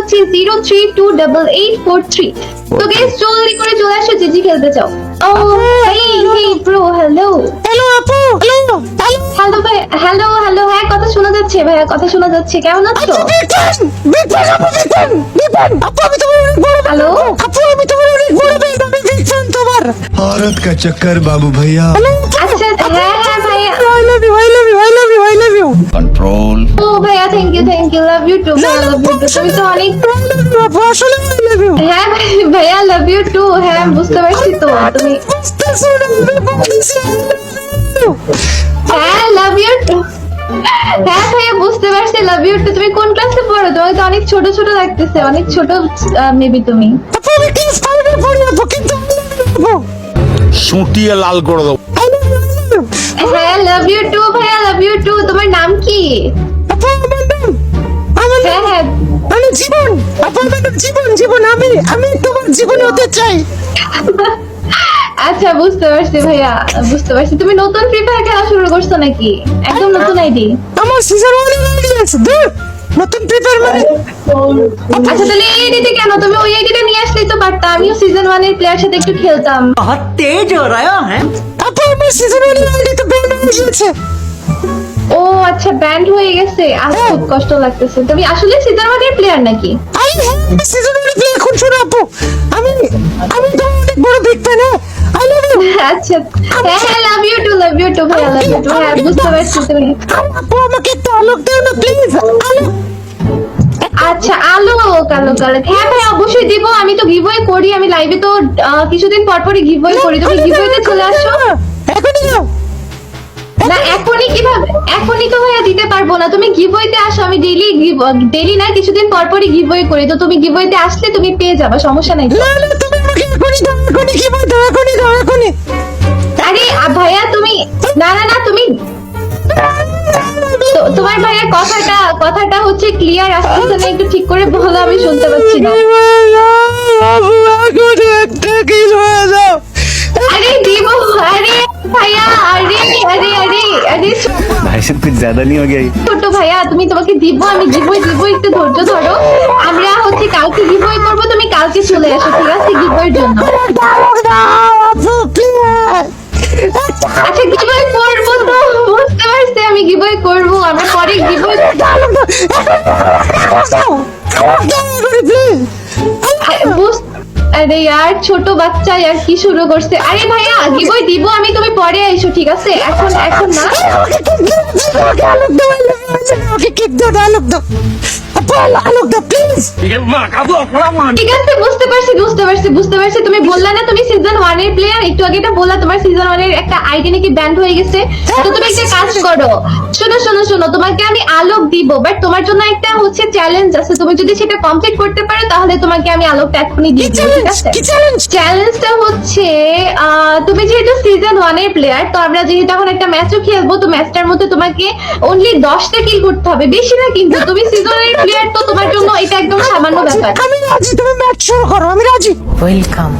হচ্ছে zero three two double eight four three তো guess জলদি করে চলে আসো যে খেলতে চাও। হ্যাঁ ভারত কা চক্কর বাবু ভাইয়া হ্যাঁ ভাইয়া I love you I love you thank you love you too ভাইয়া লাভ ইউ টু তুমি তো অনেক আসলে লাভ ইউ হ্যাঁ ভাইয়া লাভ ইউ টু হ্যাঁ বুঝতে পারছি তো তুমি হ্যাঁ লাভ ইউ টু হ্যাঁ ভাইয়া বুঝতে পারছি লাভ ইউ টু তুমি কোন ক্লাসে পড়ো? তোমাকে তো অনেক ছোট ছোট লাগতেছে অনেক ছোট মেবি তুমি। সুটিয়ে লাল করে দেবো। হ্যাঁ লাভ ইউ টু ভাইয়া লাভ ইউ টু তোমার নাম কি? আমি জীবন আপনাদের জীবন জীবন আমি আমি তোমার জীবনে হতে চাই। আচ্ছা বুঝতে পারছি ভাইয়া বুঝতে পারছি। তুমি নতুন ফ্রি ফায়ার খেলা শুরু করছ নাকি? একদম নতুন আইডি। আমার সিজন 1 আইডি আছে দূর নতুন ফ্রি ফায়ার মানে আচ্ছা তাহলে এই আইডিতে কেন? তুমি ওই আইডিটা নিয়ে আসলেই তো পারতাম আমিও সিজন 1 এর প্লেয়ার সাথে একটু খেলতাম। বহুত তেজ হো হ্যাঁ। আপু আমার সিজন 1 এর আইডি তো বেন হয়ে গেছে। আচ্ছা ব্যান্ড হয়ে গেছে। আজ খুব কষ্ট লাগতেছে। তুমি আসলে সিজন প্লেয়ার নাকি? আই সিজন ওয়ানে প্লে এখন শোনো আপু আমি আমি তো অনেক বড় big fan I love you আচ্ছা হ্যাঁ love you too love you too ভাইয়া লাভ ইউ টু হ্যাঁ বুঝতে পারছি তুমি। আপু আমাকে একটু আলোক দাও না প্লিজ আলোক আচ্ছা আলো কালো কালো। হ্যাঁ ভাই অবশ্যই দিব। আমি তো গিভওয়ে করি আমি লাইভে তো কিছুদিন পর পরই গিভওয়ে করি। তুমি গিভওয়েতে চলে আসো। এখনই না এখনই কীভাবে এখনই তো ভাইয়া দিতে পারব না তুমি গিভওয়েতে আসো আমি ডেইলি ডেইলি না কিছুদিন পর পরই গিভওয়ে করি তো তুমি গিভওয়েতে আসলে তুমি পেয়ে যাবে সমস্যা নাই না না তুমি আমাকে এখনই দাও এখনই বল দাও এখনই দাও এখনই আরে ভাইয়া তুমি না না না তুমি তোমার ভাইয়া কথাটা কথাটা হচ্ছে ক্লিয়ার আসতেছে না একটু ঠিক করে বলো আমি শুনতে পাচ্ছি না भाई साहब कुछ ज्यादा नहीं हो गया ये? ছোট ভাইয়া তুমি তোমাকে দিব আমি দিবই দিব একটু ধৈর্য ধরো আমরা হচ্ছে কালকে গিভওয়ে করবো তুমি কালকে চলে আসো ঠিক আছে গিভওয়ের জন্য দাও দাও আপু প্লিজ আচ্ছা গিভওয়ে করবো তো বুঝতে পারছি আমি গিভওয়ে করবো আমরা পরে গিভওয়ে আরে আর ছোট বাচ্চা আর কি শুরু করছে আরে ভাইয়া গিভওয়ে দিব আমি তুমি পরে আইসো ঠিক আছে এখন এখন না বুঝতে পারছি বুঝতে পারছি বুঝতে পারছি। তুমি বললা না তুমি সিজন ওয়ানের প্লেয়ার একটু আগে এটা বললা তোমার সিজন ওয়ানের একটা আইডি নাকি ব্যান্ড হয়ে গেছে। তো তুমি একটা কাজ করো। শোনো শোনো শোনো তোমাকে আমি আলোক দিব বাট তোমার জন্য একটা হচ্ছে চ্যালেঞ্জ আছে। তুমি যদি সেটা কমপ্লিট করতে পারো তাহলে তোমাকে আমি আলোকটা এখনই দিয়ে দিব চ্যালেঞ্জটা হচ্ছে আহ, যেহেতু সিজন ওয়ানের প্লেয়ার তো আমরা যেহেতু এখন একটা ম্যাচও খেলব তো ম্যাচটার মধ্যে তোমাকে অনলি দশটা কিল করতে হবে। বেশি না কিন্তু তুমি সিজনের প্লেয়ার তো তোমার জন্য এটা একদম সামান্য ব্যাপার। আমি রাজি তুমি ম্যাচ শুরু করো আমি রাজি। ওয়েলকাম